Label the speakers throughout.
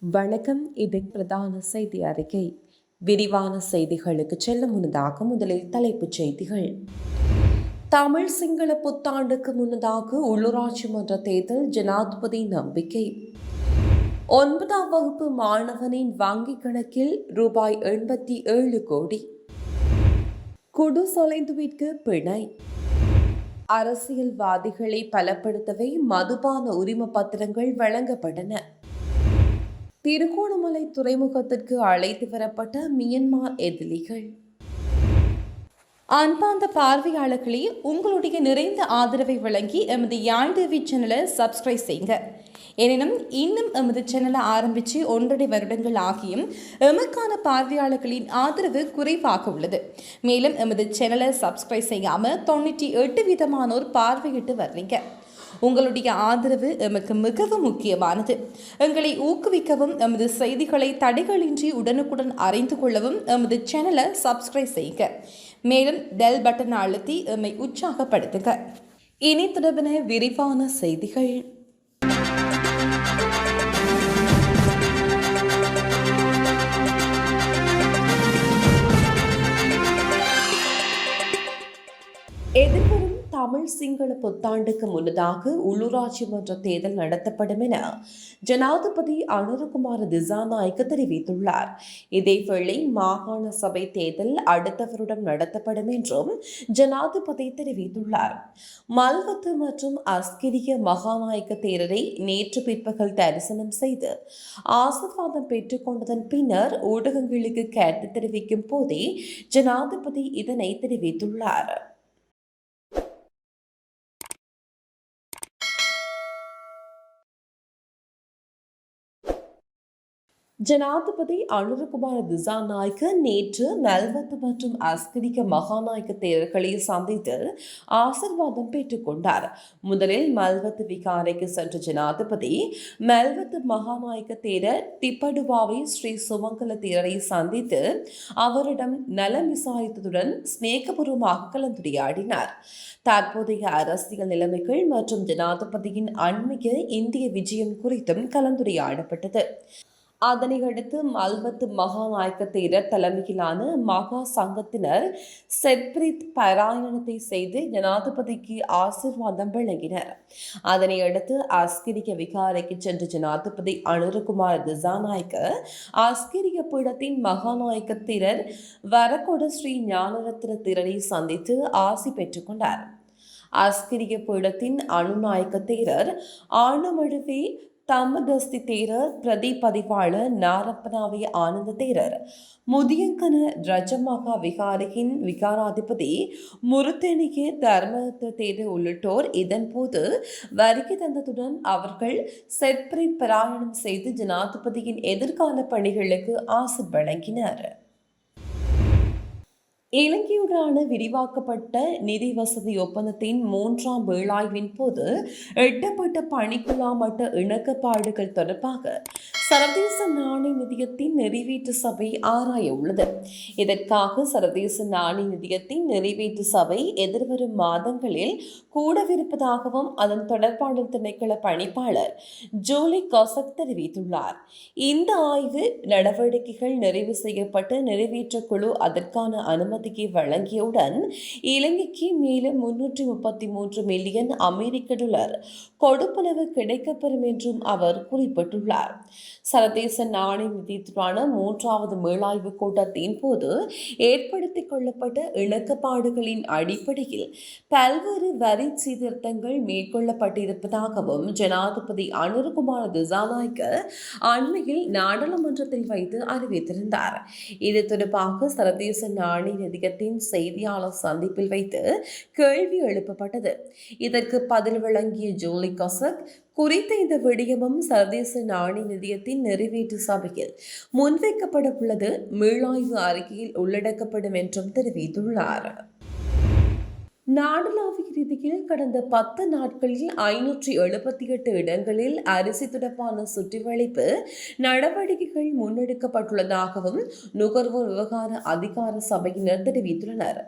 Speaker 1: வணக்கம் இது பிரதான செய்தி அறிக்கை. விரிவான செய்திகளுக்கு செல்ல முன்னதாக முதலில் தலைப்புச் செய்திகள். தமிழ் சிங்கள புத்தாண்டுக்கு முன்னதாக உள்ளூராட்சி மன்ற தேர்தல் ஜனாதிபதி நம்பிக்கை. ஒன்பதாம் வகுப்பு மாணவனின் வங்கிக் கணக்கில் ரூபாய் எண்பத்தி ஏழு கோடி. குடு சொலைந்துவிற்கு பிணை. அரசியல்வாதிகளை பலப்படுத்தவே மதுபான உரிம பத்திரங்கள் வழங்கப்பட்டன. திருகோணமலை துறைமுகத்திற்கு அழைத்து வரப்பட்ட மியன்மார் எதிரிகள்.
Speaker 2: அன்பார்ந்த பார்வையாளர்களே உங்களுடைய நிறைந்த ஆதரவை வழங்கி எமது யாழ் டிவி சேனலை சப்ஸ்கிரைப் செய்யுங்க. எனினும் இன்னும் எமது சேனலை ஆரம்பித்து ஒன்றரை வருடங்கள் ஆகியும் எமக்கான பார்வையாளர்களின் ஆதரவு குறைவாக உள்ளது. மேலும் எமது சேனலை சப்ஸ்கிரைப் செய்யாமல் தொண்ணூற்றி எட்டு விதமானோர் பார்வையிட்டு வர்றீங்க. உங்களுடைய ஆதரவு எமக்கு மிகவும் முக்கியமானது. எங்களை ஊக்குவிக்கவும் எமது செய்திகளை தடைகளின்றி உடனுக்குடன் அறிந்து கொள்ளவும் எமது சேனலை சப்ஸ்கிரைப் செய்யுங்க மேலும் பெல் பட்டன் அழுத்தி எம்மை உற்சாகப்படுத்துங்க.
Speaker 1: இனி தொடர்பின விரிவான செய்திகள். எதிர்வரும் தமிழ் சிங்கள புத்தாண்டுக்கு முன்னதாக உள்ளூராட்சி மன்ற தேர்தல் நடத்தப்படும் என ஜனாதிபதி அனுரகுமார் திசாநாயக்கு தெரிவித்துள்ளார். இதேவேளை மாகாண சபை தேர்தல் அடுத்த வருடம் நடத்தப்படும் என்றும் ஜனாதிபதி தெரிவித்துள்ளார். மல்வத்து மற்றும் அஸ்கிரிய மகாநாயக்க தேரரை நேற்று பிற்பகல் தரிசனம் செய்து ஆசிர்வாதம் பெற்றுக்கொண்டதன் பின்னர் ஊடகங்களுக்கு கருத்து தெரிவிக்கும் போதே ஜனாதிபதி இதனை தெரிவித்துள்ளார். ஜனாதிபதி அனுரகுமார திசாநாயக்க நேற்று நல்வத்து மற்றும் அஸ்கரிக்க மகாநாயக்க தேரர்களை சந்தித்து ஆசிர்வாதம் பெற்றுக்கொண்டார் முதலில் மல்வத்து விகாரைக்கு சென்ற ஜனாதிபதி மெல்வத்து மகாநாயக்க தேரர் திப்படுவாவை ஸ்ரீ சுமங்கல தேரரை சந்தித்து அவரிடம் நலம் விசாரித்ததுடன் ஸ்நேகபூர்வமாக கலந்துரையாடினார். தற்போதைய அரசியல் நிலைமைகள் மற்றும் ஜனாதிபதியின் அண்மைய இந்திய விஜயம் குறித்தும் கலந்துரையாடப்பட்டது. அதனை அடுத்து மல்வத்து மகாநாயக்க தேரர் தலைமையிலான மகா சங்கத்தினர் செப்ரித் பாராயணத்தை செய்து ஜனாதிபதிக்கு ஆசிர்வாதம் வழங்கினர். அதனை அடுத்து அஸ்கிரிய விகாரைக்கு சென்ற ஜனாதிபதி அனுரகுமார் திசாநாயக்க அஸ்கிரிய பீடத்தின் மகாநாயக்க திரர் வரகொட ஸ்ரீ ஞானரத்ன திரரை சந்தித்து ஆசி பெற்றுக்கொண்டார் ஆஸ்கிரிய பீடத்தின் அணுநாயக்க தேரர் ஆணுமழுவே தம்மதஸ்தி தேரர் பிரதி பதிவாளர் நாரப்பனாவை ஆனந்த தேரர். முதியங்கன ரஜமகா விகாரியின் விகாராதிபதி முருத்தேனிய தர்மத்த தேரர் உள்ளிட்டோர் இதன்போது வருகை தந்ததுடன் அவர்கள் செட்பிரி பிராயணம் செய்து ஜனாதிபதியின் எதிர்கால பணிகளுக்கு ஆசை வழங்கினர். இலங்கையுடனான விரிவாக்கப்பட்ட நிதி வசதி ஒப்பந்தத்தின் மூன்றாம் வேளாய்வின் போது எட்டப்பட்ட பணிக்குழா மட்ட இணக்கப்பாடுகள் தொடர்பாக சர்வதேச நாணய நிதியத்தின் நிறைவேற்று சபை ஆராய உள்ளது இதற்காக சர்வதேச நாணய நிதியத்தின் நிறைவேற்று சபை எதிர்வரும் மாதங்களில் கூடவிருப்பதாகவும் அதன் தொடர்பான திணைக்கள பணிப்பாளர் ஜோலி கொசக் தெரிவித்துள்ளார். இந்த ஆய்வு நடவடிக்கைகள் நிறைவு செய்யப்பட்டு நிறைவேற்ற குழு அதற்கான அனுமதி இறக்குமதிக்கு வழங்கியவுடன் இலங்கைக்கு மேலும் முன்னூற்றி முப்பத்தி மூன்று மில்லியன் அமெரிக்க டாலர் கொடுப்பனவு கிடைக்கப்பெறும் என்றும் அவர் குறிப்பிட்டுள்ளார். சர்வதேச நாணய நிதியத்திற்கான மூன்றாவது மேலாய்வு கூட்டத்தின் போது ஏற்படுத்திக் கொள்ளப்பட்ட இலக்கப்பாடுகளின் அடிப்படையில் பல்வேறு வரி சீர்திருத்தங்கள் மேற்கொள்ளப்பட்டிருப்பதாகவும் ஜனாதிபதி அனுருகுமார் திசாநாய்க்கு அண்மையில் நாடாளுமன்றத்தில் வைத்து அறிவித்திருந்தார். இது தொடர்பாக சர்வதேச நாணய நிதியத்தின் செய்தியாளர் சந்திப்பில் வைத்து கேள்வி எழுப்பப்பட்டது. இதற்கு பதில் வழங்கிய ஜோலி கசக் குறித்த இந்த விடயமும் சர்வதேச நாணய நிதியத்தின் நிறைவேற்று சபையில் முன்வைக்கப்பட உள்ளது மீளாய்வு அறிக்கையில் உள்ளடக்கப்படும் என்றும் தெரிவித்துள்ளார். நாடளாவிய ரீதியில் கடந்த பத்து நாட்களில் ஐநூற்றி எழுபத்தி எட்டு இடங்களில் அரிசி தொடர்பான சுற்றிவளைப்பு நடவடிக்கைகள் முன்னெடுக்கப்பட்டுள்ளதாகவும் நுகர்வோர் விவகார அதிகார சபையினர் தெரிவித்துள்ளனர்.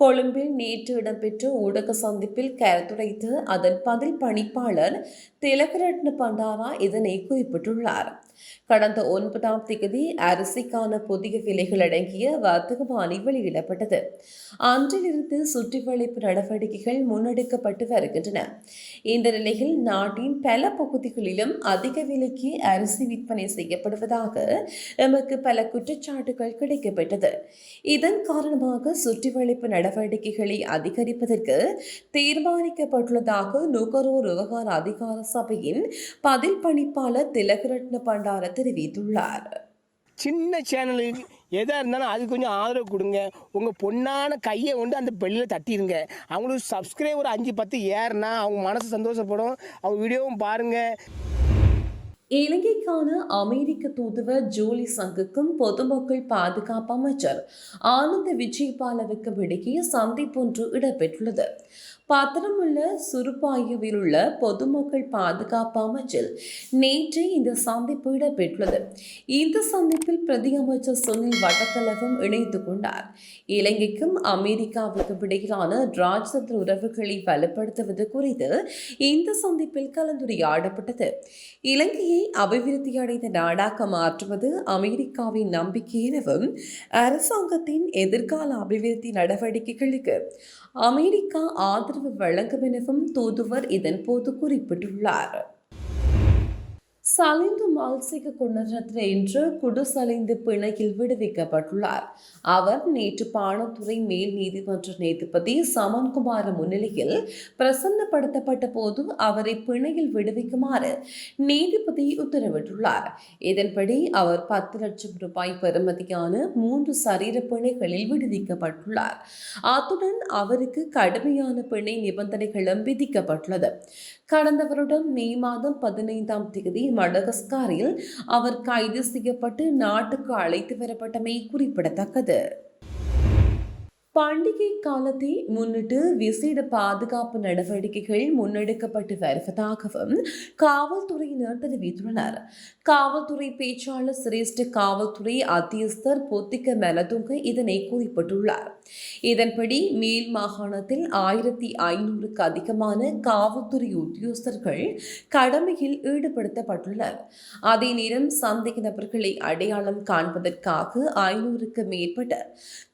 Speaker 1: கொழும்பில் நேற்று இடம்பெற்ற ஊடக சந்திப்பில் கருத்துரைத்து அதன் பதில் பணிப்பாளர் திலகரட்ன பண்டாரா இதனை குறிப்பிட்டுள்ளார் கடந்த ஒன்பதாம் தேதி அரிசிக்கான புதிய விலைகள் அடங்கிய வர்த்தகமானி வெளியிடப்பட்டது அன்றிலிருந்து சுற்றி வளைப்பு நடவடிக்கைகள் முன்னெடுக்கப்பட்டு வருகின்றன இந்த நிலையில் நாட்டின் பல பகுதிகளிலும் அதிக விலைக்கு அரிசி விற்பனை செய்யப்படுவதாக எமக்கு பல குற்றச்சாட்டுகள் கிடைக்கப்பட்டது இதன் காரணமாக சுற்றி வளைப்பு நடவடிக்கைகளை அதிகரிப்பதற்கு தீர்மானிக்கப்பட்டுள்ளதாக நுகர்வோர் விவகார அதிகார சபையின் பதில் பணிப்பாளர் திலகரட்ன பண்டார தெரிவித்துள்ளார்.
Speaker 3: சின்ன சேனலுக்கு எதாக இருந்தாலும் அது கொஞ்சம் ஆதரவு கொடுங்க. உங்கள் பொண்ணான கையை கொண்டு அந்த பெல்லில் தட்டிடுங்க. அவங்களுக்கு சப்ஸ்கிரைபர் அஞ்சு பத்து ஏறுனா அவங்க மனசு சந்தோஷப்படும். அவங்க வீடியோவும் பாருங்கள்
Speaker 1: இலங்கைக்கான அமெரிக்க தூதுவர் ஜூலி சங்குக்கும் பொதுமக்கள் பாதுகாப்பு அமைச்சர் ஆனந்த விஜயபாலவுக்கும் இடையே சந்திப்பொன்று இடம்பெற்றுள்ளது. பத்திரமுள்ள சுருப்பாயுவில் உள்ள பொதுமக்கள் பாதுகாப்பு அமைச்சில் நேற்று இந்த சந்திப்பு இடம்பெற்றுள்ளது. இந்த சந்திப்பில் பிரதி அமைச்சர் சுனில் வடக்கலவும் இணைந்து கொண்டார். இலங்கைக்கும் அமெரிக்காவுக்கும் இடையிலான ராஜதந்திர உறவுகளை வலுப்படுத்துவது குறித்து இந்த சந்திப்பில் கலந்துரையாடப்பட்டது. இலங்கையை அபிவிருத்தி அடைந்த நாடாக மாற்றுவது அமெரிக்காவின் நம்பிக்கை எனவும் அரசாங்கத்தின் எதிர்கால அபிவிருத்தி நடவடிக்கைகளுக்கு அமெரிக்கா ஆதரவு வழங்கும் எனவும் தூதுவர் இதன்போது குறிப்பிட்டுள்ளார். சலிந்து மால்சிக குணரத்ன என்று குடுசலிந்து பிணையில் விடுவிக்கப்பட்டுள்ளார். அவர் நேற்று பாணத்துறை மேல் நீதிமன்ற நீதிபதி சமன்குமார் முன்னிலையில் பிரசன்னப்படுத்தப்பட்ட போது அவரை பிணையில் விடுவிக்குமாறு நீதிபதி உத்தரவிட்டுள்ளார். இதன்படி அவர் பத்து லட்சம் ரூபாய் பெறுமதியான மூன்று சரீர பிணைகளில் விடுவிக்கப்பட்டுள்ளார். அத்துடன் அவருக்கு கடுமையான பிணை நிபந்தனைகளும் விதிக்கப்பட்டுள்ளது. கடந்த வருடம் மே மாதம் பதினைந்தாம் தேதி மடகஸ்காரில் அவர் கைது செய்யப்பட்டு நாட்டுக்கு அழைத்து வரப்பட்டமை குறிப்பிடத்தக்கது. பண்டிகை காலத்தை முன்னிட்டு விசேட பாதுகாப்பு நடவடிக்கைகள் முன்னெடுக்கப்பட்டு வருவதாகவும் காவல்துறையினர் தெரிவித்துள்ளனர். காவல்துறை பேச்சாளர் சிரேஷ்ட காவல்துறை அத்தியஸ்தர் பொத்திக்க மெலதுங்க இதனை குறிப்பிட்டுள்ளார். இதன்படி மேல் மாகாணத்தில் ஆயிரத்தி ஐநூறுக்கு அதிகமான காவல்துறை உத்தியோகஸ்தர்கள் கடமையில் ஈடுபடுத்தப்பட்டுள்ளனர். அதே நேரம் சந்தேக நபர்களை அடையாளம் காண்பதற்காக ஐநூறுக்கு மேற்பட்ட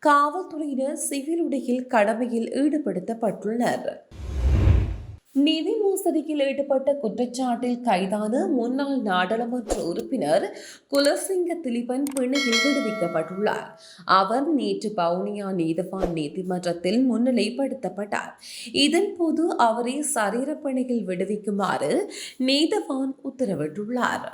Speaker 1: காவல்துறையினர் சிவில் உடையில் கடமையில் ஈடுபடுத்தப்பட்டுள்ளனர். நிதி மோசடியில் ஈடுபட்ட குற்றச்சாட்டில் கைதான முன்னாள் நாடாளுமன்ற உறுப்பினர் குலசிங்க திலீபன் பிணையில் விடுவிக்கப்பட்டுள்ளார். அவர் நேற்று பவுனியா நீதவான் நீதிமன்றத்தில் முன்னிலைப்படுத்தப்பட்டார். இதன்போது அவரை சரீரப்பணியில் விடுவிக்குமாறு நீதவான் உத்தரவிட்டுள்ளார்.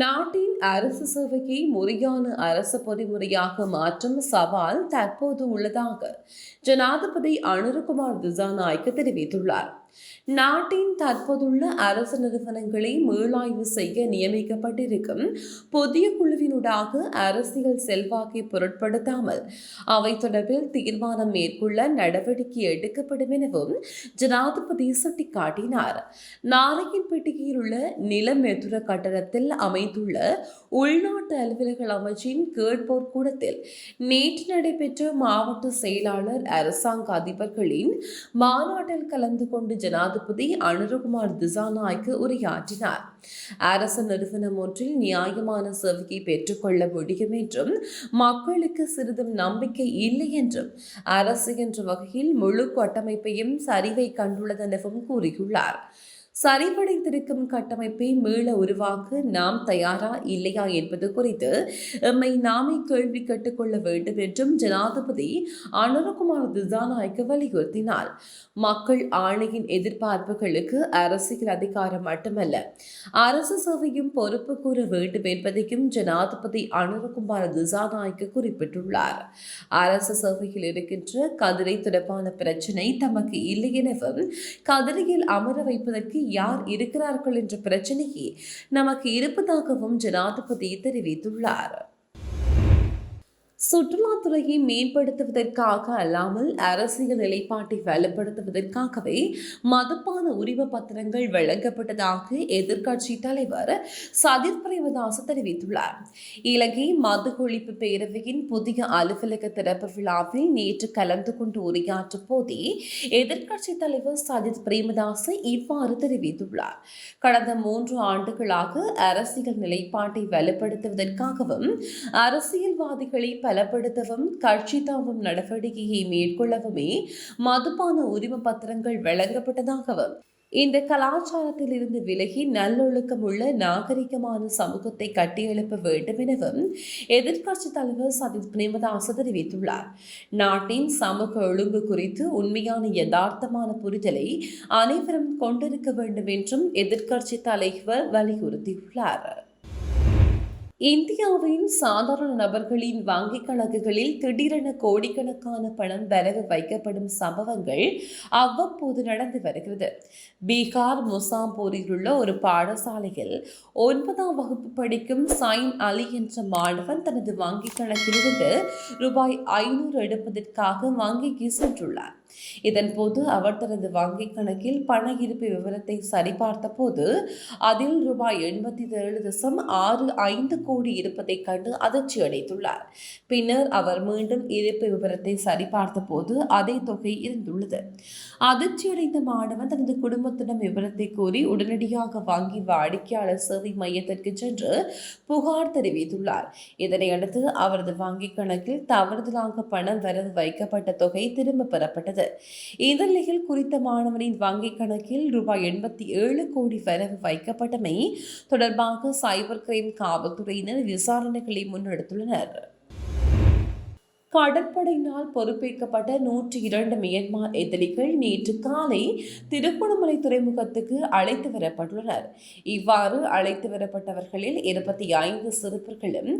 Speaker 1: நாட்டின் அரசு சேவையை முறையான அரசு பொறிமுறையாக மாற்றும் சவால் தற்போது உள்ளதாக ஜனாதிபதி அனுரகுமார் திசாநாயக்க தெரிவித்துள்ளார். நாட்டின் தற்போதுள்ள அரசு நிறுவனங்களை மீளாய்வு செய்ய நியமிக்கப்பட்டிருக்கும் புதிய குழுவினூடாக அரசியல் செல்வாக்கை பொருட்படுத்தாமல் அவை தொடர்பில் தீர்மானம் மேற்கொள்ள நடவடிக்கை எடுக்கப்படும் எனவும் ஜனாதிபதி சுட்டிக்காட்டினார். நாரையன்பேட்டையில் உள்ள நிலமெதுர கட்டடத்தில் அமைந்துள்ள உள்நாட்டு அலுவலர்கள் அமைச்சின் கேட்போர் கூடத்தில் நேற்று நடைபெற்ற மாவட்ட செயலாளர் அரசாங்க அதிபர்களின் மாநாட்டில் கலந்து கொண்டு ஜனாதிபதி அனுரகுமார் திசாநாய்க்கு உரையாற்றினார். அரசு நிறுவனம் ஒன்றில் நியாயமான சேவையை பெற்றுக்கொள்ள முடியும் என்றும் மக்களுக்கு சிறிதும் நம்பிக்கை இல்லை என்றும் அரசு என்ற வகையில் முழு கட்டமைப்பையும் சரிவை கண்டுள்ளதெனவும் கூறியுள்ளார். சரிவடைந்திருக்கும் கட்டமைப்பை மீள உருவாக்க நாம் தயாரா இல்லையா என்பது குறித்து எம்மை நாமே கேள்வி கேட்டுக்கொள்ள வேண்டும் என்றும் ஜனாதிபதி அனுரகுமார் திசாநாயக்க வலியுறுத்தினார். மக்கள் ஆணையின் எதிர்பார்ப்புகளுக்கு அரசியல் அதிகாரம் மட்டுமல்ல அரசு சேவையும் பொறுப்பு கூற வேண்டும் என்பதையும் ஜனாதிபதி அனுரகுமார் திசாநாயக்க குறிப்பிட்டுள்ளார். அரசு சேவையில் இருக்கின்ற கதிரை தொடர்பான பிரச்சினை தமக்கு இல்லை எனவும் கதிரையில் அமர வைப்பதற்கு யார் இருக்கிறார்கள் என்ற பிரச்சனையே நமக்கு இருப்பதாகவும் ஜனாதிபதி தெரிவித்துள்ளார். சுற்றுலாத்துறையை மேம்படுத்துவதற்காக அல்லாமல் அரசியல் நிலைப்பாட்டை வலுப்படுத்துவதற்காகவே மதுப்பான உரிம பத்திரங்கள் வழங்கப்பட்டதாக எதிர்க்கட்சி தலைவர் சதிர் பிரேமதாச தெரிவித்துள்ளார். இலங்கை மது ஒழிப்பு பேரவையின் புதிய அலுவலக திறப்பு விழாவில் நேற்று கலந்து கொண்டு உரையாற்றும் போதே எதிர்க்கட்சி தலைவர் சஜித் பிரேமதாச இவ்வாறு தெரிவித்துள்ளார். கடந்த மூன்று ஆண்டுகளாக அரசியல் நிலைப்பாட்டை வலுப்படுத்துவதற்காகவும் அரசியல்வாதிகளை பலப்படுத்தவும் கட்சி தாவும் நடவடிக்கையை மேற்கொள்ளவுமே மதுபான உரிம பத்திரங்கள் வழங்கப்பட்டதாகவும் இந்த கலாச்சாரத்தில் இருந்து விலகி நல்லொழுக்கம் உள்ள நாகரிகமான சமூகத்தை கட்டியெழுப்ப வேண்டும் எனவும் எதிர்க்கட்சி தலைவர் சஜித் பிரேமதாச தெரிவித்துள்ளார். நாட்டின் சமூக ஒழுங்கு குறித்து உண்மையான யதார்த்தமான புரிதலை அனைவரும் கொண்டிருக்க வேண்டும் என்றும் எதிர்க்கட்சி தலைவர் வலியுறுத்தியுள்ளார். இந்தியாவின் சாதாரண நபர்களின் வங்கிக் கணக்குகளில் திடீரென கோடிக்கணக்கான பணம் வரவு வைக்கப்படும் சம்பவங்கள் அவ்வப்போது நடந்து வருகிறது. பீகார் முசாம்பூரில் உள்ள ஒரு பாடசாலையில் ஒன்பதாம் வகுப்பு படிக்கும் சைன் அலி என்ற மாணவன் தனது வங்கிக் கணக்கிலிருந்து ரூபாய் ஐநூறு எடுப்பதற்காக வங்கிக்கு சென்றுள்ளார் இதன்போது அவர் தனது வங்கிக் கணக்கில் பண இருப்பு விவரத்தை சரிபார்த்த போது அதில் ரூபாய் எண்பத்தி ஏழு தசம் ஆறு ஐந்து கோடி இருப்பதைக் கண்டு அதிர்ச்சி அடைந்துள்ளார். பின்னர் அவர் மீண்டும் இருப்பு விவரத்தை சரிபார்த்த போது அதே தொகை இருந்துள்ளது. அதிர்ச்சியடைந்த மாணவன் தனது குடும்பத்திடம் விவரத்தை கூறி உடனடியாக வங்கி வாடிக்கையாளர் சேவை மையத்திற்கு சென்று புகார் தெரிவித்துள்ளார். இதனையடுத்து அவரது வங்கிக் கணக்கில் தவறுதலாக பணம் வரவு வைக்கப்பட்ட தொகை திரும்ப பெறப்பட்டது. இந்த இந்நிலையில் குறித்த மாணவனின் வங்கிக் கணக்கில் ரூபாய் எண்பத்தி ஏழு கோடி வரவு வைக்கப்பட்டமை தொடர்பாக சைபர் கிரைம் காவல்துறையினர் விசாரணைகளை முன்னெடுத்துள்ளனர். கடற்படையினால் பொறுப்பேற்கப்பட்ட நூற்றி இரண்டு மியன்மார் எதிரிகள் நேற்று காலை திருகோணமலை துறைமுகத்துக்கு அழைத்து வரப்பட்டுள்ளனர். இவ்வாறு அழைத்து வரப்பட்டவர்களில் இருபத்தி ஐந்து சிறுவர்களும்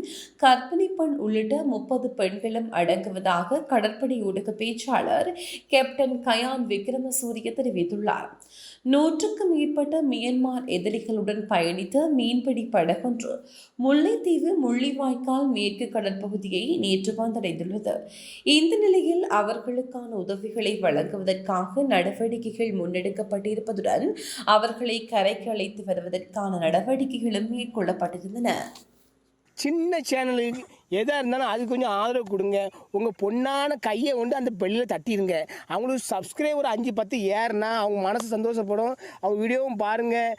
Speaker 1: கர்ப்பிணி பெண் உள்ளிட்ட முப்பது பெண்களும் அடங்குவதாக கடற்படை ஊடக பேச்சாளர் கேப்டன் கயான் விக்ரமசூரிய தெரிவித்துள்ளார். நூற்றுக்கும் மேற்பட்ட மியன்மார் எதிரிகளுடன் பயணித்த மீன்பிடி படகொன்று முல்லைத்தீவு முள்ளிவாய்க்கால் மேற்கு கடற்பகுதியை நேற்று வந்தடைந்துள்ளது. இந்த நிலையில் அவர்களுக்கான உதவிகளை வழங்குவதற்காக நடவடிக்கைகள் முன்னெடுக்கப்பட்டிருப்பதுடன் அவர்களை கரைக்கு அழைத்து வருவதற்கான நடவடிக்கைகளும் மேற்கொள்ளப்பட்டிருந்தன.
Speaker 3: சின்ன சேனலுக்கு எதாக இருந்தாலும் அது கொஞ்சம் ஆதரவு கொடுங்க. உங்கள் பொண்ணான கையை கொண்டு அந்த பெல்லில் தட்டிடுங்க அவங்களுக்கு சப்ஸ்கிரைபர் அஞ்சு பத்து ஏறுனா அவங்க மனசு சந்தோஷப்படும். அவங்க வீடியோவும் பாருங்கள்